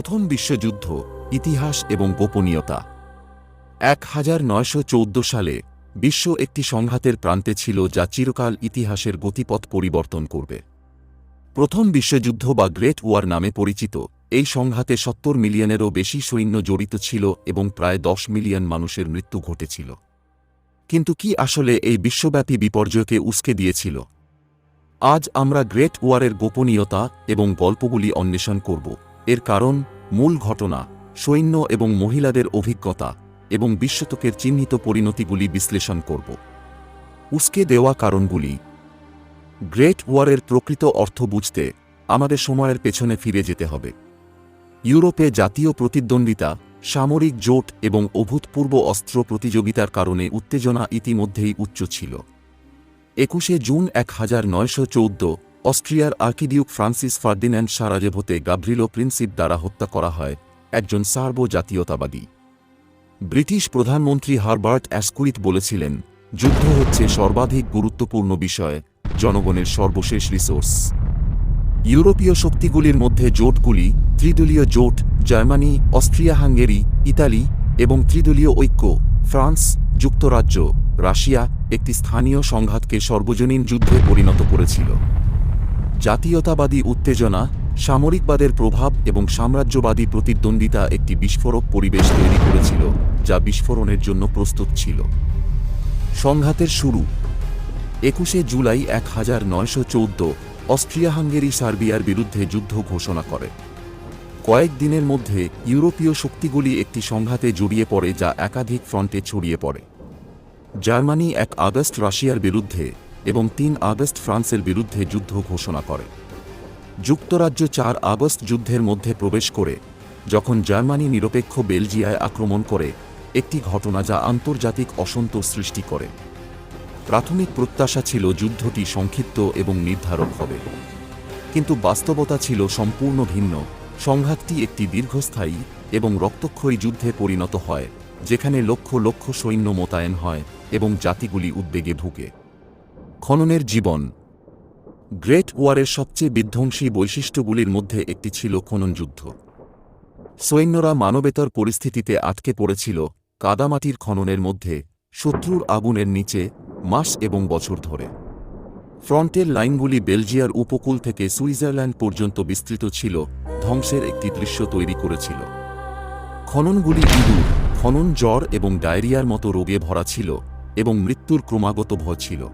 প্রথম বিশ্বযুদ্ধ, ইতিহাস এবং গোপনীয়তা। এক হাজার নয়শো চৌদ্দ সালে বিশ্ব একটি সংঘাতের প্রান্তে ছিল যা চিরকাল ইতিহাসের গতিপথ পরিবর্তন করবে। প্রথম বিশ্বযুদ্ধ বা গ্রেট ওয়ার নামে পরিচিত, এই সংঘাতে সত্তর মিলিয়নেরও বেশি সৈন্য জড়িত ছিল এবং প্রায় দশ মিলিয়ন মানুষের মৃত্যু ঘটেছিল। কিন্তু কি আসলে এই বিশ্বব্যাপী বিপর্যয়কে উস্কে দিয়েছিল? আজ আমরা গ্রেট ওয়ারের গোপনীয়তা এবং গল্পগুলি অন্বেষণ করব। এর কারণ মূল ঘটনা, সৈন্য এবং মহিলাদের অভিজ্ঞতা এবং বিশ্বতকের চিহ্নিত পরিণতিগুলি বিশ্লেষণ করব। উস্কে দেওয়া কারণগুলি। গ্রেট ওয়ারের প্রকৃত অর্থ বুঝতে আমাদের সময়ের পেছনে ফিরে যেতে হবে। ইউরোপে জাতীয় প্রতিদ্বন্দ্বিতা, সামরিক জোট এবং অভূতপূর্ব অস্ত্র প্রতিযোগিতার কারণে উত্তেজনা ইতিমধ্যেই উচ্চ ছিল। একুশে জুন এক হাজার নয়শো চৌদ্দ অস্ট্রিয়ার আর্কিডিউক ফ্রান্সিস ফার্দিন্যান্ড সারাজেভোতে গাব্রিলো প্রিন্সিপ দ্বারা হত্যা করা হয় একজন সার্বো জাতীয়তাবাদী ব্রিটিশ প্রধানমন্ত্রী হারবার্ট অ্যাসকুইথ বলেছিলেন, যুদ্ধ হচ্ছে সর্বাধিক গুরুত্বপূর্ণ বিষয়, জনগণের সর্বশেষ রিসোর্স। ইউরোপীয় শক্তিগুলির মধ্যে জোটগুলি ত্রিদলীয় জোট, জার্মানি, অস্ট্রিয়া, হাঙ্গেরি, ইতালি এবং ত্রিদলীয় ঐক্য, ফ্রান্স, যুক্তরাজ্য, রাশিয়া একটি স্থানীয় সংঘাতকে সর্বজনীন যুদ্ধে পরিণত করেছিল। জাতীয়তাবাদী উত্তেজনা, সামরিকবাদের প্রভাব এবং সাম্রাজ্যবাদী প্রতিদ্বন্দ্বিতা একটি বিস্ফোরক পরিবেশ তৈরি করেছিল, যা বিস্ফোরণের জন্য প্রস্তুত ছিল। সংঘাতের শুরু। একুশে জুলাই এক হাজার নয়শো চৌদ্দ অস্ট্রিয়া হাঙ্গেরি সার্বিয়ার বিরুদ্ধে যুদ্ধ ঘোষণা করে। কয়েক দিনের মধ্যে ইউরোপীয় শক্তিগুলি একটি সংঘাতে জড়িয়ে পড়ে যা একাধিক ফ্রন্টে ছড়িয়ে পড়ে। জার্মানি এক আগস্ট রাশিয়ার বিরুদ্ধে এবং তিন আগস্ট ফ্রান্সের বিরুদ্ধে যুদ্ধ ঘোষণা করে। যুক্তরাজ্য চার আগস্ট যুদ্ধের মধ্যে প্রবেশ করে, যখন জার্মানি নিরপেক্ষ বেলজিয়ায় আক্রমণ করে, একটি ঘটনা যা আন্তর্জাতিক অসন্তোষ সৃষ্টি করে। প্রাথমিক প্রত্যাশা ছিল যুদ্ধটি সংক্ষিপ্ত এবং নির্ধারক হবে। কিন্তু বাস্তবতা ছিল সম্পূর্ণ ভিন্ন। সংঘাতটি একটি দীর্ঘস্থায়ী এবং রক্তক্ষয়ী যুদ্ধে পরিণত হয়, যেখানে লক্ষ লক্ষ সৈন্য মোতায়েন হয় এবং জাতিগুলি উদ্বেগে ভুগে। খননের জীবন। গ্রেট ওয়ারের সবচেয়ে বিধ্বংসী বৈশিষ্ট্যগুলির মধ্যে একটি ছিল খনন যুদ্ধ। সৈন্যরা মানবেতর পরিস্থিতিতে আটকে পড়েছিল কাদামাটির খননের মধ্যে, শত্রুর আগুনের নিচে, মাস এবং বছর ধরে। ফ্রন্টের লাইনগুলি বেলজিয়ার উপকূল থেকে সুইজারল্যান্ড পর্যন্ত বিস্তৃত ছিল, ধ্বংসের একটি দৃশ্য তৈরি করেছিল। খননগুলি ইঁদুর, খনন জ্বর এবং ডায়রিয়ার মতো রোগে ভরা ছিল এবং মৃত্যুর ক্রমাগত ভয় ছিল।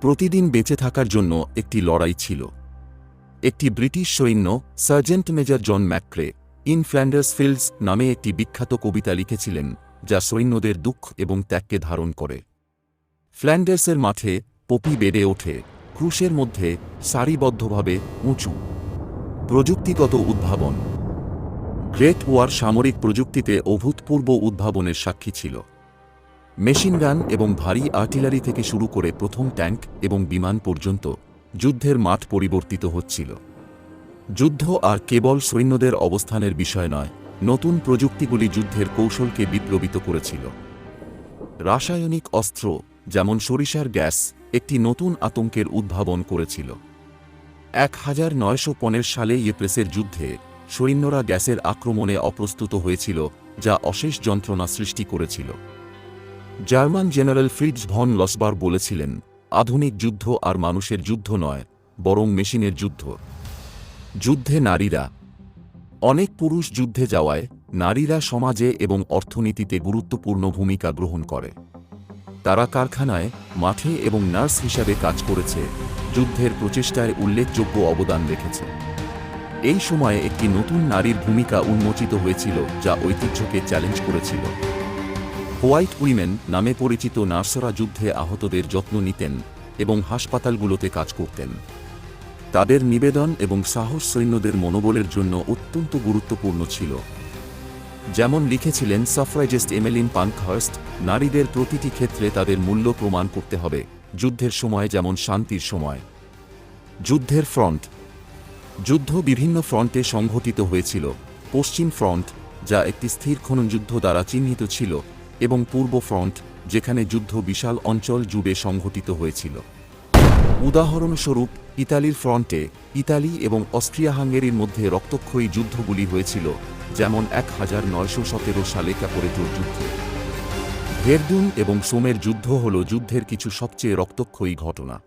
প্রতিদিন বেঁচে থাকার জন্য একটি লড়াই ছিল। একটি ব্রিটিশ সৈন্য, sergeant major John McCrae, In Flanders Fields নামে একটি বিখ্যাত কবিতা লিখেছিলেন, যা সৈন্যদের দুঃখ এবং ত্যাগকে ধারণ করে। ফ্ল্যান্ডার্সের মাঠে পপি বেড়ে ওঠে, ক্রুশের মধ্যে সারিবদ্ধভাবে উঁচু। প্রযুক্তিগত উদ্ভাবন। গ্রেট ওয়ার সামরিক প্রযুক্তিতে অভূতপূর্ব উদ্ভাবনের সাক্ষী ছিল। মেশিনগান এবং ভারী আর্টিলারি থেকে শুরু করে প্রথম ট্যাঙ্ক এবং বিমান পর্যন্ত যুদ্ধের মাঠ পরিবর্তিত হচ্ছিল। যুদ্ধ আর কেবল সৈন্যদের অবস্থানের বিষয় নয়, নতুন প্রযুক্তিগুলি যুদ্ধের কৌশলকে বিপ্লবিত করেছিল। রাসায়নিক অস্ত্র, যেমন সরিষার গ্যাস, একটি নতুন আতঙ্কের উদ্ভাবন করেছিল। এক হাজার নয়শো পনেরো সালে ইয়েপ্রেসের যুদ্ধে সৈন্যরা গ্যাসের আক্রমণে অপ্রস্তুত হয়েছিল, যা অশেষ যন্ত্রণা সৃষ্টি করেছিল। German general Fritz von Lossberg বলেছিলেন, আধুনিক যুদ্ধ আর মানুষের যুদ্ধ নয়, বরং মেশিনের যুদ্ধ। যুদ্ধে নারীরা। অনেক পুরুষ যুদ্ধে যাওয়ায় নারীরা সমাজে এবং অর্থনীতিতে গুরুত্বপূর্ণ ভূমিকা গ্রহণ করে। তারা কারখানায়, মাঠে এবং নার্স হিসাবে কাজ করেছে, যুদ্ধের প্রচেষ্টায় উল্লেখযোগ্য অবদান রেখেছে। এই সময়ে একটি নতুন নারীর ভূমিকা উন্মোচিত হয়েছিল, যা ঐতিহ্যকে চ্যালেঞ্জ করেছিল। হোয়াইট উইমেন নামে পরিচিত নার্সরা যুদ্ধে আহতদের যত্ন নিতেন এবং হাসপাতালগুলোতে কাজ করতেন। তাদের নিবেদন এবং সাহস সৈন্যদের মনোবলের জন্য অত্যন্ত গুরুত্বপূর্ণ ছিল। যেমন লিখেছিলেন সাফরাইজেস্ট এমেলিন পানকহার্স্ট নারীদের প্রতিটি ক্ষেত্রে তাদের মূল্য প্রমাণ করতে হবে, যুদ্ধের সময় যেমন শান্তির সময়। যুদ্ধের ফ্রন্ট। যুদ্ধ বিভিন্ন ফ্রন্টে সংঘটিত হয়েছিল। পশ্চিম ফ্রন্ট, যা একটি স্থির খননযুদ্ধ দ্বারা চিহ্নিত ছিল এবং পূর্ব ফ্রন্ট, যেখানে যুদ্ধ বিশাল অঞ্চল জুড়ে সংঘটিত হয়েছিল। উদাহরণস্বরূপ, ইতালির ফ্রন্টে ইতালি এবং অস্ট্রিয়া হাঙ্গেরির মধ্যে রক্তক্ষয়ী যুদ্ধগুলি হয়েছিল, যেমন এক হাজার নয়শো সতেরো সালে ক্যাপোরেটোর যুদ্ধ। ভেরডুন এবং সোমের যুদ্ধ হল যুদ্ধের কিছু সবচেয়ে রক্তক্ষয়ী ঘটনা।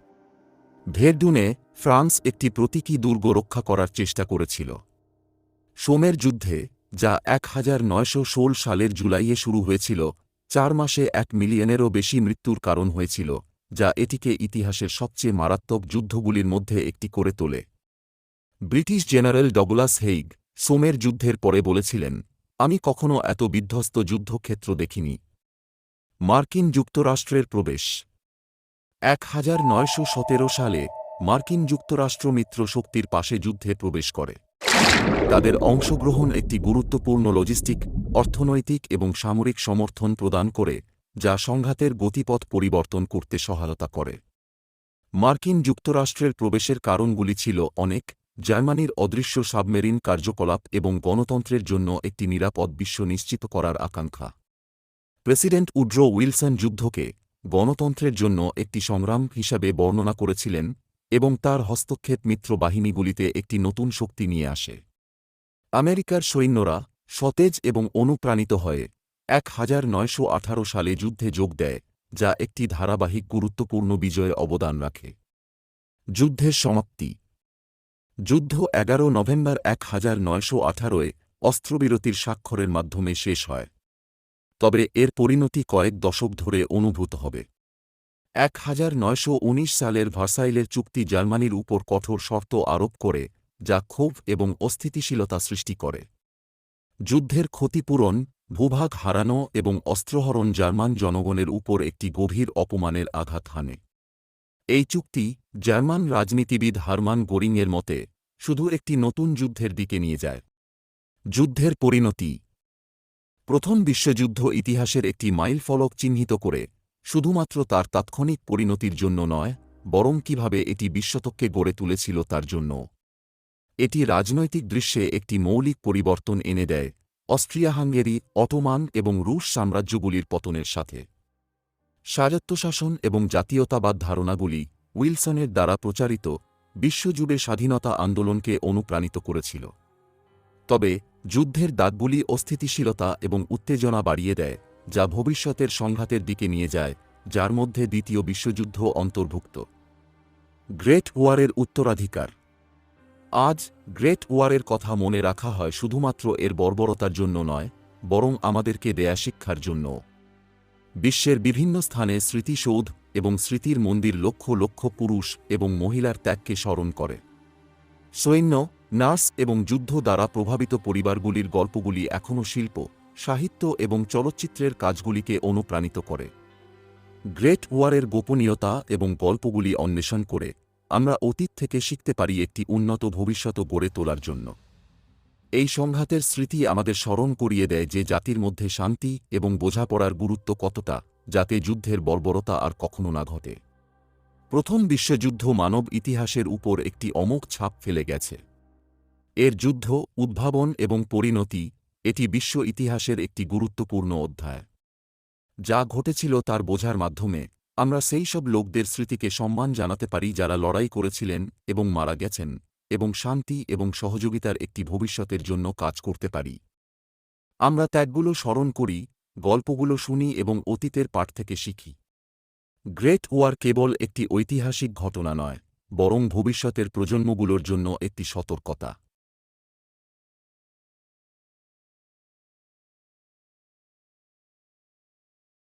ভেরডুনে ফ্রান্স একটি প্রতীকী দুর্গ রক্ষা করার চেষ্টা করেছিল। সোমের যুদ্ধে যা এক হাজার নয়শো ষোল সালের জুলাইয়ে শুরু হয়েছিল, চার মাসে এক মিলিয়নেরও বেশি মৃত্যুর কারণ হয়েছিল, যা এটিকে ইতিহাসের সবচেয়ে মারাত্মক যুদ্ধগুলির মধ্যে একটি করে তোলে। ব্রিটিশ জেনারেল ডগলাস হেইগ সোমের যুদ্ধের পরে বলেছিলেন, আমি কখনো এত বিধ্বস্ত যুদ্ধক্ষেত্র দেখিনি। মার্কিন যুক্তরাষ্ট্রের প্রবেশ। এক হাজার নয়শো সতেরো সালে মার্কিন যুক্তরাষ্ট্র মিত্র শক্তির পাশে যুদ্ধে প্রবেশ করে। তাদের অংশগ্রহণ একটি গুরুত্বপূর্ণ লজিস্টিক অর্থনৈতিক এবং সামরিক সমর্থন প্রদান করে, যা সংঘাতের গতিপথ পরিবর্তন করতে সহায়তা করে। মার্কিন যুক্তরাষ্ট্রের প্রবেশের কারণগুলি ছিল অনেক, জার্মানির অদৃশ্য সাবমেরিন কার্যকলাপ এবং গণতন্ত্রের জন্য একটি নিরাপদ বিশ্ব নিশ্চিত করার আকাঙ্ক্ষা। প্রেসিডেন্ট উড্রো উইলসন যুদ্ধকে গণতন্ত্রের জন্য একটি সংগ্রাম হিসাবে বর্ণনা করেছিলেন এবং তার হস্তক্ষেপ মিত্র বাহিনীগুলিতে একটি নতুন শক্তি নিয়ে আসে। আমেরিকার সৈন্যরা সতেজ এবং অনুপ্রাণিত হয়ে এক হাজার নয়শো আঠারো সালে যুদ্ধে যোগ দেয়, যা একটি ধারাবাহিক গুরুত্বপূর্ণ বিজয়ে অবদান রাখে। যুদ্ধের সমাপ্তি। যুদ্ধ এগারো নভেম্বর এক হাজার নয়শো আঠারোয় অস্ত্রবিরতির স্বাক্ষরের মাধ্যমে শেষ হয়। তবে এর পরিণতি কয়েক দশক ধরে অনুভূত হবে। এক হাজার নয়শো উনিশ সালের ভার্সাইলের চুক্তি জার্মানির উপর কঠোর শর্ত আরোপ করে, যা ক্ষোভ এবং অস্থিতিশীলতা সৃষ্টি করে। যুদ্ধের ক্ষতিপূরণ, ভূভাগ হারানো এবং অস্ত্রহরণ জার্মান জনগণের উপর একটি গভীর অপমানের আঘাত হানে। এই চুক্তি জার্মান রাজনীতিবিদ হারমান গোরিংয়ের মতে, শুধু একটি নতুন যুদ্ধের দিকে নিয়ে যায়। যুদ্ধের পরিণতি প্রথম বিশ্বযুদ্ধ ইতিহাসের একটি মাইলফলক চিহ্নিত করে শুধুমাত্র তার তাৎক্ষণিক পরিণতির জন্য নয়, বরং কীভাবে এটি বিশ্বতককে গড়ে তুলেছিল তার জন্য। এটি রাজনৈতিক দৃশ্যে একটি মৌলিক পরিবর্তন এনে দেয় অস্ট্রিয়া হাঙ্গেরি অটোমান এবং রুশ সাম্রাজ্যগুলির পতনের সাথে। স্বায়ত্তশাসন এবং জাতীয়তাবাদ ধারণাগুলি উইলসনের দ্বারা প্রচারিত বিশ্বজুড়ে স্বাধীনতা আন্দোলনকে অনুপ্রাণিত করেছিল। তবে যুদ্ধের দাঁতগুলি অস্থিতিশীলতা এবং উত্তেজনা বাড়িয়ে দেয়। যা ভবিষ্যতের সংঘাতের দিকে নিয়ে যায়, যার মধ্যে দ্বিতীয় বিশ্বযুদ্ধ অন্তর্ভুক্ত। গ্রেট ওয়ারের উত্তরাধিকার। আজ গ্রেট ওয়ারের কথা মনে রাখা হয় শুধুমাত্র এর বর্বরতার জন্য নয়, বরং আমাদেরকে দেয়া শিক্ষার জন্য বিশ্বের বিভিন্ন স্থানে স্মৃতিসৌধ এবং স্মৃতির মন্দির লক্ষ লক্ষ পুরুষ এবং মহিলার ত্যাগকে স্মরণ করে। সৈন্য, নার্স এবং যুদ্ধ দ্বারা প্রভাবিত পরিবারগুলির গল্পগুলি এখনও শিল্প। সাহিত্য এবং চলচ্চিত্রের কাজগুলিকে অনুপ্রাণিত করে। গ্রেট ওয়ারের গোপনীয়তা এবং গল্পগুলি অন্বেষণ করে আমরা অতীত থেকে শিখতে পারি একটি উন্নত ভবিষ্যৎ গড়ে তোলার জন্য। এই সংঘাতের স্মৃতি আমাদের স্মরণ করিয়ে দেয় যে জাতির মধ্যে শান্তি এবং বোঝাপড়ার গুরুত্ব কতটা, যাতে যুদ্ধের বর্বরতা আর কখনো না ঘটে। প্রথম বিশ্বযুদ্ধ মানব ইতিহাসের উপর একটি অমোঘ ছাপ ফেলে গেছে। এর যুদ্ধ, উদ্ভাবন এবং পরিণতি এটি বিশ্ব ইতিহাসের একটি গুরুত্বপূর্ণ অধ্যায়। যা ঘটেছিল তার বোঝার মাধ্যমে, আমরা সেই সব লোকদের স্মৃতিকে সম্মান জানাতে পারি যারা লড়াই করেছিলেন এবং মারা গেছেন, এবং শান্তি এবং সহযোগিতার একটি ভবিষ্যতের জন্য কাজ করতে পারি। আমরা ত্যাগগুলো স্মরণ করি, গল্পগুলো শুনি এবং অতীতের পাঠ থেকে শিখি। গ্রেট ওয়ার কেবল একটি ঐতিহাসিক ঘটনা নয়, বরং ভবিষ্যতের প্রজন্মগুলোর জন্য একটি সতর্কতা।